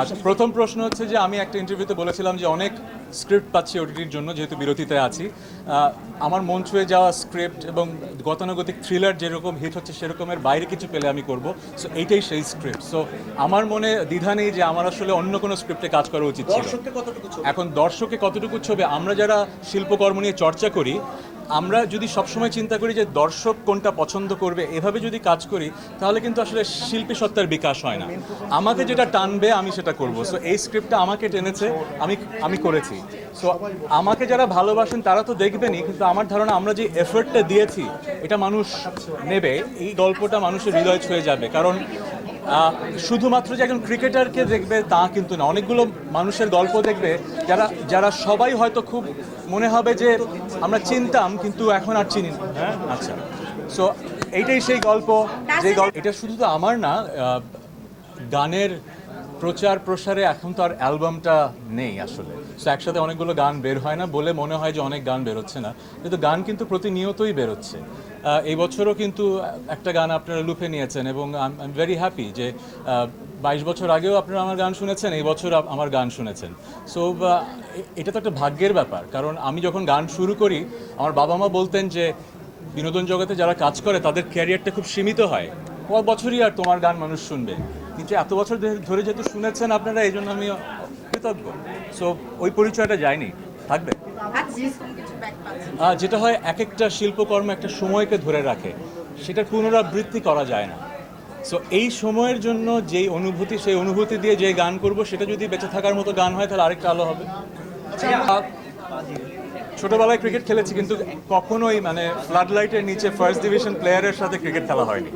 আচ্ছা প্রথম প্রশ্ন হচ্ছে যে আমি একটা ইন্টারভিউতে বলেছিলাম যে অনেক স্ক্রিপ্ট পাচ্ছি ওটিটির জন্য যেহেতু বিরতিতে আছি। আমার মন ছুঁয়ে যাওয়া স্ক্রিপ্ট এবং গতানুগতিক থ্রিলার যেরকম হিট হচ্ছে সেরকমের বাইরে কিছু পেলে আমি করব। সো এইটাই সেই স্ক্রিপ্ট সো আমার মনে দ্বিধা নেই যে আমার আসলে অন্য কোনো স্ক্রিপ্টে কাজ করা উচিত ছিল। এখন দর্শকে কতটুকু ছবি? আমরা যারা শিল্পকর্ম নিয়ে চর্চা করি আমরা যদি সবসময় চিন্তা করি যে দর্শক কোনটা পছন্দ করবে, এভাবে যদি কাজ করি, তাহলে কিন্তু আসলে শিল্পী সত্তার বিকাশ হয় না। আমাকে যেটা টানবে, আমি সেটা করব। সো এই স্ক্রিপ্টটা আমাকে টেনেছে, আমি আমি করেছি। সো আমাকে যারা ভালোবাসেন, তারা তো দেখবেনই, কিন্তু আমার ধারণা আমরা যে এফর্টটা দিয়েছি, এটা মানুষ নেবে, এই গল্পটা মানুষের হৃদয় ছুঁয়ে যাবে। কারণ শুধুমাত্র যে একজন ক্রিকেটারকে দেখবে তা কিন্তু না। অনেকগুলো মানুষের গল্প দেখবে যারা যারা সবাই হয়তো খুব মনে হবে যে আমরা চিনতাম কিন্তু এখন আর চিনি না। হ্যাঁ? আচ্ছা। সো এইটাই সেই গল্প। যে গল্প এটা শুধু তো আমার না আহ, গানের প্রচার প্রসারে এখন তো আর অ্যালবামটা নেই আসলে। সো একসাথে অনেকগুলো গান বের হয় না বলে মনে হয় যে অনেক গান বেরোচ্ছে না। কিন্তু গান কিন্তু প্রতিনিয়তই বেরোচ্ছে। এই বছরও কিন্তু একটা গান আপনারা লুপে নিয়েছেন এবং আই এম ভেরি হ্যাপি যে বাইশ বছর আগেও আপনারা আমার গান শুনেছেন, এই বছর আমার গান শুনেছেন। সো এটা তো একটা ভাগ্যের ব্যাপার, কারণ আমি যখন গান শুরু করি, আমার বাবা মা বলতেন যে, বিনোদন জগতে যারা কাজ করে, তাদের ক্যারিয়ারটা খুব সীমিত হয়। কত বছরই আর তোমার গান মানুষ শুনবে। কিন্তু এত বছর ধরে যেহেতু শুনেছেন আপনারা, এই জন্য আমি কৃতজ্ঞ। সো ওই পরিচয়টা যায়নি। থাকবে? যেটা হয় এক একটা শিল্পকর্ম একটা সময়কে ধরে রাখে। সেটার পুনরাবৃত্তি করা যায় না। সো এই সময়ের জন্য যেই অনুভূতি, সেই অনুভূতি দিয়ে যে গান করব, সেটা যদি বেঁচে থাকার মতো গান হয়, তাহলে আরেকটা আলো হবে। ছোটবেলায় ক্রিকেট খেলেছি, কিন্তু কখনোই মানে ফ্লাড লাইটের নিচে ফার্স্ট ডিভিশন প্লেয়ারের সাথে ক্রিকেট খেলা হয়নি।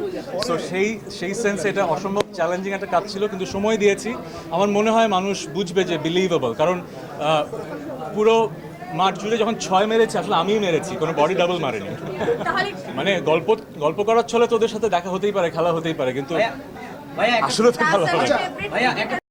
সো সেই সেই সেন্সে এটা অসম্ভব চ্যালেঞ্জিং একটা কাজ ছিল, কিন্তু সময় দিয়েছি। আমার মনে হয় মানুষ বুঝবে যে বিলিভেবল কারণ পুরো মাঠ জুড়ে যখন ছয় মেরেছে আসলে আমিও মেরেছি কোনো বডি ডাবল মারেনি। মানে গল্প গল্প করার ছলে তোদের সাথে দেখা হতেই পারে খেলা হতেই পারে কিন্তু আসলে তো ভালো হবে